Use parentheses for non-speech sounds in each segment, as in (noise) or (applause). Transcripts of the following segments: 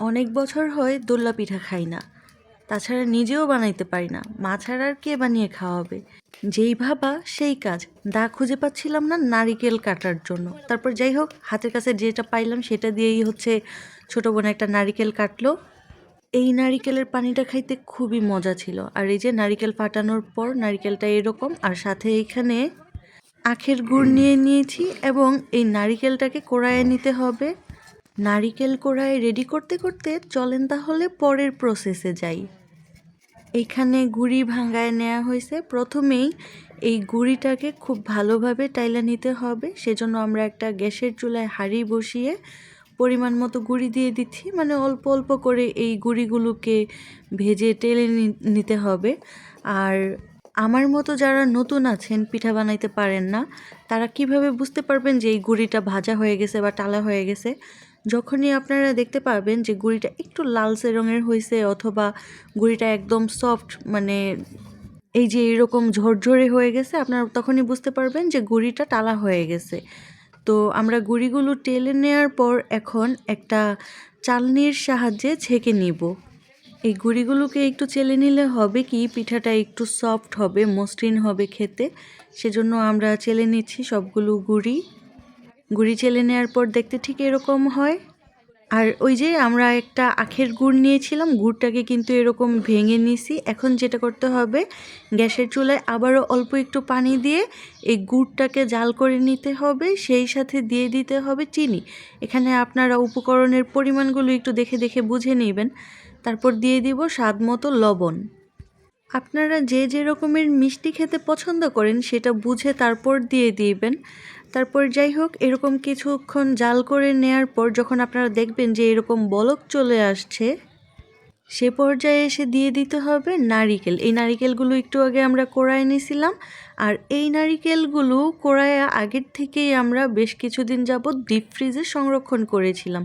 অনেক বছর হয় দোল্লা পিঠা খাই না। তাছাড়া নিজেও বানাইতে পারি না। মা ছাড়া আর কে বানিয়ে খাওয়াবে? যেই ভাবা, সেই কাজ। দা খুঁজে পাচ্ছিলাম না নারিকেল কাটার জন্য। তারপর যাই হোক, হাতের কাছে যেটা পাইলাম সেটা দিয়েই হচ্ছে ছোটো বোন একটা নারিকেল কাটলো। এই নারিকেলের পানিটা খাইতে খুবই মজা ছিল। আর এই যে নারিকেল ফাটানোর পর নারিকেলটা এরকম। আর সাথে এখানে আখের গুড় নিয়ে নিয়েছি এবং এই নারিকেলটাকে কোড়ায় নিতে হবে। নারিকেল কোড়ায় রেডি করতে করতে চলেন তাহলে পরের প্রসেসে যাই। এখানে গুড়ি ভাঙায় নেওয়া হয়েছে। প্রথমেই এই গুড়িটাকে খুব ভালোভাবে টাইলা নিতে হবে। সেজন্য আমরা একটা গ্যাসের চুলায় হাঁড়ি বসিয়ে পরিমাণ মতো গুঁড়ি দিয়ে দিচ্ছি। মানে অল্প অল্প করে এই গুঁড়িগুলোকে ভেজে টেলে নিতে হবে। আর আমার মতো যারা নতুন আছেন, পিঠা বানাইতে পারেন না, তারা কীভাবে বুঝতে পারবেন যে এই গুঁড়িটা ভাজা হয়ে গেছে বা টালা হয়ে গেছে? যখনই আপনারা দেখতে পাবেন যে গুড়িটা একটু লালচে রঙের হয়েছে অথবা গুড়িটা একদম সফট মানে এই যে এরকম ঝরঝরে হয়ে গেছে, আপনারা তখনই বুঝতে পারবেন যে গুড়িটা টালা হয়ে গেছে। তো আমরা গুড়িগুলো টেলে নেওয়ার পর এখন একটা চালনির সাহায্যে ছেঁকে নিব। এই গুড়িগুলোকে একটু চেলে নিলে হবে কি, পিঠাটা একটু সফট হবে, মসৃণ হবে খেতে, সেজন্য আমরা চেলে নিচ্ছি সবগুলো গুঁড়ি। গুঁড়ি চেলে নেওয়ার পর দেখতে ঠিক এরকম হয়। আর ওই যে আমরা একটা আখের গুড় নিয়েছিলাম, গুড়টাকে কিন্তু এরকম ভেঙে নিছি। এখন যেটা করতে হবে, গ্যাসের চুলায় আবারও অল্প একটু পানি দিয়ে এই গুড়টাকে জাল করে নিতে হবে, সেই সাথে দিয়ে দিতে হবে চিনি। এখানে আপনারা উপকরণের পরিমাণগুলো একটু দেখে দেখে বুঝে নেবেন। তারপর দিয়ে দিব স্বাদ মতো লবণ। আপনারা যে যে রকমের মিষ্টি খেতে পছন্দ করেন সেটা বুঝে তারপর দিয়ে দিবেন। তারপর যাই হোক, এরকম কিছুক্ষণ জাল করে নেয়ার পর যখন আপনারা দেখবেন যে এরকম বলক চলে আসছে, সে পর্যায়ে এসে দিয়ে দিতে হবে নারিকেল। এই নারিকেলগুলো একটু আগে আমরা কোড়ায় নিয়েছিলাম। আর এই নারিকেলগুলো কোড়ায় আগের থেকেই আমরা বেশ কিছুদিন যাবৎ ডিপ ফ্রিজে সংরক্ষণ করেছিলাম।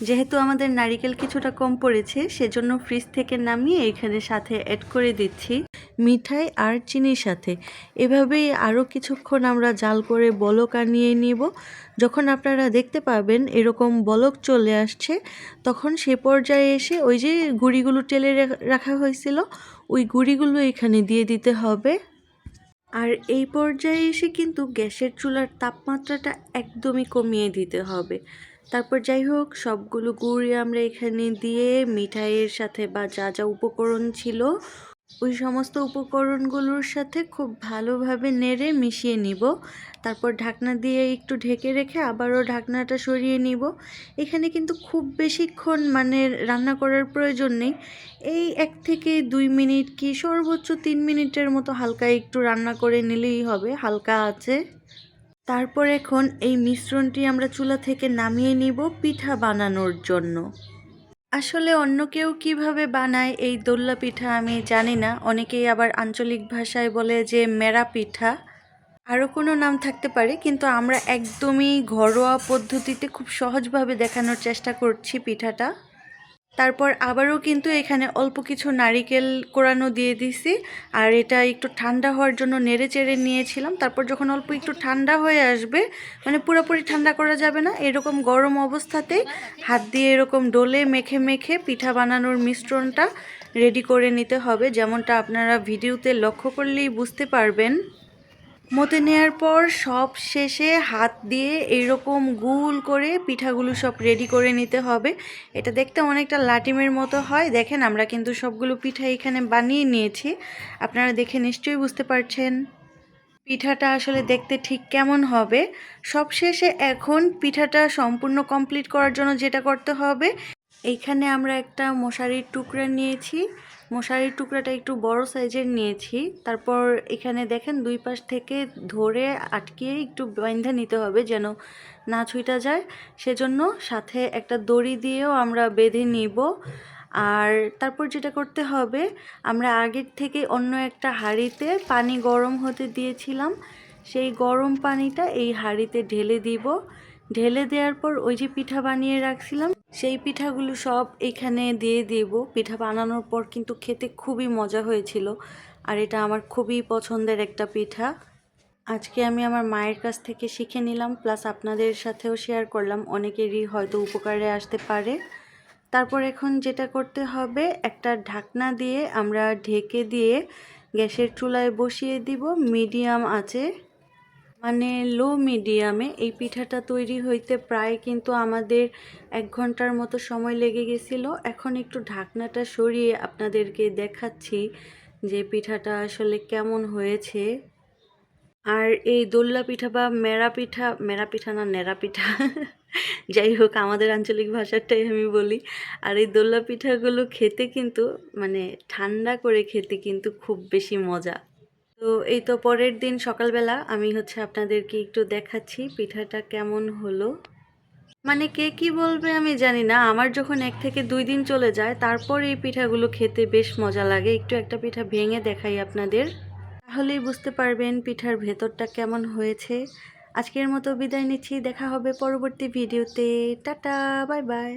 যেহেতু আমাদের নারিকেল কিছুটা কম পড়েছে, সেজন্য ফ্রিজ থেকে নামিয়ে এখানে সাথে অ্যাড করে দিচ্ছি মিঠাই আর চিনির সাথে। এভাবেই আরও কিছুক্ষণ আমরা জাল করে বলক আনিয়ে নিব। যখন আপনারা দেখতে পাবেন এরকম বলক চলে আসছে, তখন সে পর্যায়ে এসে ওই যে গুঁড়িগুলো টেলে রাখা হয়েছিল, ওই গুঁড়িগুলো এখানে দিয়ে দিতে হবে। আর এই পর্যায়ে এসে কিন্তু গ্যাসের চুলার তাপমাত্রাটা একদমই কমিয়ে দিতে হবে। তারপর যাই হোক, সবগুলো গুড়ি আমরা এখানে দিয়ে মিঠাইয়ের সাথে বা যা যা উপকরণ ছিল, ওই সমস্ত উপকরণগুলোর সাথে খুব ভালোভাবে নেড়ে মিশিয়ে নিব। তারপর ঢাকনা দিয়ে একটু ঢেকে রেখে আবারও ঢাকনাটা সরিয়ে নিব। এখানে কিন্তু খুব বেশিক্ষণ মানে রান্না করার প্রয়োজন নেই। এই এক থেকে দুই মিনিট কি সর্বোচ্চ তিন মিনিটের মতো হালকা একটু রান্না করে নিলেই হবে, হালকা আছে। তারপর এখন এই মিশ্রণটি আমরা চুলা থেকে নামিয়ে নিব পিঠা বানানোর জন্য। আসলে অন্য কেউ কীভাবে বানায় এই দোল্লা পিঠা আমি জানি না। অনেকেই আবার আঞ্চলিক ভাষায় বলে যে মেরা পিঠা। আরও কোনো নাম থাকতে পারে, কিন্তু আমরা একদমই ঘরোয়া পদ্ধতিতে খুব সহজভাবে দেখানোর চেষ্টা করছি পিঠাটা। তারপর আবারও কিন্তু এখানে অল্প কিছু নারিকেল কোরানো দিয়ে দিছি। আর এটা একটু ঠান্ডা হওয়ার জন্য নেড়ে চেড়ে নিয়েছিলাম। তারপর যখন অল্প একটু ঠান্ডা হয়ে আসবে মানে পুরোপুরি ঠান্ডা করা যাবে না, এরকম গরম অবস্থাতেই হাত দিয়ে এরকম ডোলে মেখে মেখে পিঠা বানানোর মিশ্রণটা রেডি করে নিতে হবে। যেমনটা আপনারা ভিডিওতে লক্ষ্য করলেই বুঝতে পারবেন। মতে নেয়ার পর সব শেষে হাত দিয়ে এইরকম গুল করে পিঠাগুলো সব রেডি করে নিতে হবে। এটা দেখতে অনেকটা লাটিমের মতো হয়। দেখেন, আমরা কিন্তু সবগুলো পিঠা এখানে বানিয়ে নিয়েছি। আপনারা দেখে নিশ্চয়ই বুঝতে পারছেন পিঠাটা আসলে দেখতে ঠিক কেমন হবে। সবশেষে এখন পিঠাটা সম্পূর্ণ কমপ্লিট করার জন্য যেটা করতে হবে এইখানে আমরা একটা মশারির টুকরা নিয়েছি। মশারির টুকরাটা একটু বড় সাইজের নিয়েছি। তারপর এখানে দেখেন দুই পাশ থেকে ধরে আটকিয়ে একটু বাইন্ধা নিতে হবে যেন না ছুঁইটা যায়। সেজন্য সাথে একটা দড়ি দিয়েও আমরা বেঁধে নিব। আর তারপর যেটা করতে হবে, আমরা আগের থেকে অন্য একটা হাঁড়িতে পানি গরম হতে দিয়েছিলাম। সেই গরম পানিটা এই হাঁড়িতে ঢেলে দিব। ঢেলে দেওয়ার পর ওই যে পিঠা বানিয়ে রাখছিলাম সেই পিঠাগুলো সব এখানে দিয়ে দেব। পিঠা বানানোর পর কিন্তু খেতে খুবই মজা হয়েছিল। আর এটা আমার খুবই পছন্দের একটা পিঠা। আজকে আমি আমার মায়ের কাছ থেকে শিখে নিলাম, প্লাস আপনাদের সাথেও শেয়ার করলাম। অনেকেরই হয়তো উপকারে আসতে পারে। তারপর এখন যেটা করতে হবে, একটা ঢাকনা দিয়ে আমরা ঢেকে দিয়ে গ্যাসের চুলায় বসিয়ে দিব। মিডিয়াম আছে মানে লো মিডিয়ামে এই পিঠাটা তৈরি হইতে প্রায় কিন্তু আমাদের এক ঘণ্টার মতো সময় লেগে গেছিল। এখন একটু ঢাকনাটা সরিয়ে আপনাদেরকে দেখাচ্ছি যে পিঠাটা আসলে কেমন হয়েছে। আর এই দোল্লা পিঠা বা মেরা পিঠা মেরা পিঠা না, নেড়া পিঠা, (laughs) যাই হোক, আমাদের আঞ্চলিক ভাষাটাই আমি বলি। আর এই দোল্লা পিঠাগুলো খেতে কিন্তু মানে ঠান্ডা করে খেতে কিন্তু খুব বেশি মজা। তো এই তো পরের দিন সকালবেলা আমি হচ্ছে আপনাদেরকে একটু দেখাচ্ছি পিঠাটা কেমন হলো। মানে কে কি বলবে আমি জানি না, আমার যখন এক থেকে দুই দিন চলে যায়, তারপর এই পিঠাগুলো খেতে বেশ মজা লাগে। একটু একটা পিঠা ভেঙে দেখাই আপনাদের। তাহলেই বুঝতে পারবেন পিঠার ভেতরটা কেমন হয়েছে। আজকের মতো বিদায় নিচ্ছি, দেখা হবে পরবর্তী ভিডিওতে। Tata, bye bye.